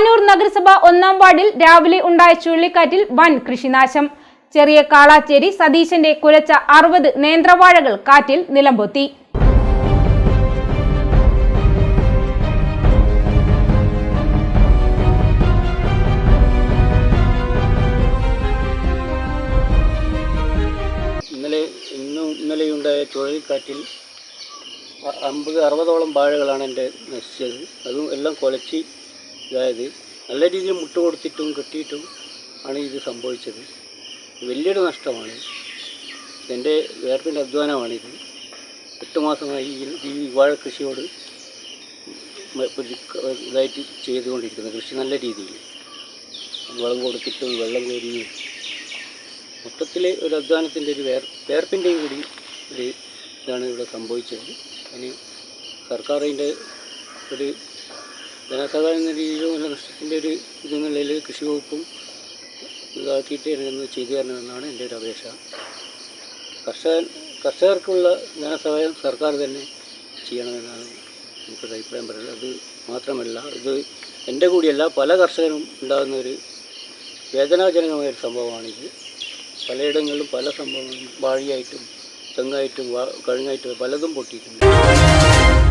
പാനൂർ നഗരസഭ ഒന്നാം വാർഡിൽ രാവിലെ ഉണ്ടായ ചുഴലിക്കാറ്റിൽ വൻ കൃഷിനാശം. ചെറിയ കാളാച്ചേരി സതീശന്റെ കുലച്ച അറുപത് നേന്ത്രവാഴകൾ കാറ്റിൽ നിലംപൊത്തി. ഇന്നും ചുഴലിക്കാറ്റിൽ അമ്പത് അറുപതോളം വാഴകളാണ് എന്റെ നശിച്ചത്. അതും എല്ലാം കുലച്ച് ഇതായത് നല്ല രീതിയിൽ മുട്ട കൊടുത്തിട്ടും കെട്ടിയിട്ടും ആണ് ഇത് സംഭവിച്ചത്. വലിയൊരു നഷ്ടമാണ്. എന്റെ വേർപ്പിന്റെ അധ്വാനമാണിത്. എട്ട് മാസമായി ഈ- വാഴ കൃഷിയോട് ഇതായിട്ട് ചെയ്തുകൊണ്ടിരിക്കുന്നത് കൃഷി നല്ല രീതിയിൽ. വളം കൊടുത്തിട്ടും വെള്ളം കോരിയും മൊത്തത്തിൽ ഒരു അധ്വാനത്തിന്റെ ഒരു വേർ വേർപ്പിന്റെയും കൂടി ഒരു ഇതാണ് ഇവിടെ സംഭവിച്ചത്. അതിന് സർക്കാർ അതിന്റെ ഒരു ധനസഹായം എന്ന രീതിയിലും അല്ല നഷ്ടത്തിന്റെ ഒരു ഇതെന്നുള്ളതിൽ കൃഷി വകുപ്പും ഇതാക്കിയിട്ട് എനിക്കൊന്ന് ചെയ്തു തരണമെന്നാണ് എന്റെ ഒരു അപേക്ഷ. കർഷകൻ കർഷകർക്കുള്ള ധനസഹായം സർക്കാർ തന്നെ ചെയ്യണമെന്നാണ് എനിക്കൊരു അഭിപ്രായം പറയുന്നത്. അത് മാത്രമല്ല ഇത് എന്റെ കൂടിയല്ല പല കർഷകരും ഉണ്ടാകുന്ന ഒരു വേദനാജനകമായ ഒരു സംഭവമാണിത്. പലയിടങ്ങളിലും പല സംഭവങ്ങളും വാഴിയായിട്ടും തെങ്ങായിട്ടും കഴുങ്ങായിട്ടും പലതും പൊട്ടിയിട്ടുണ്ട്.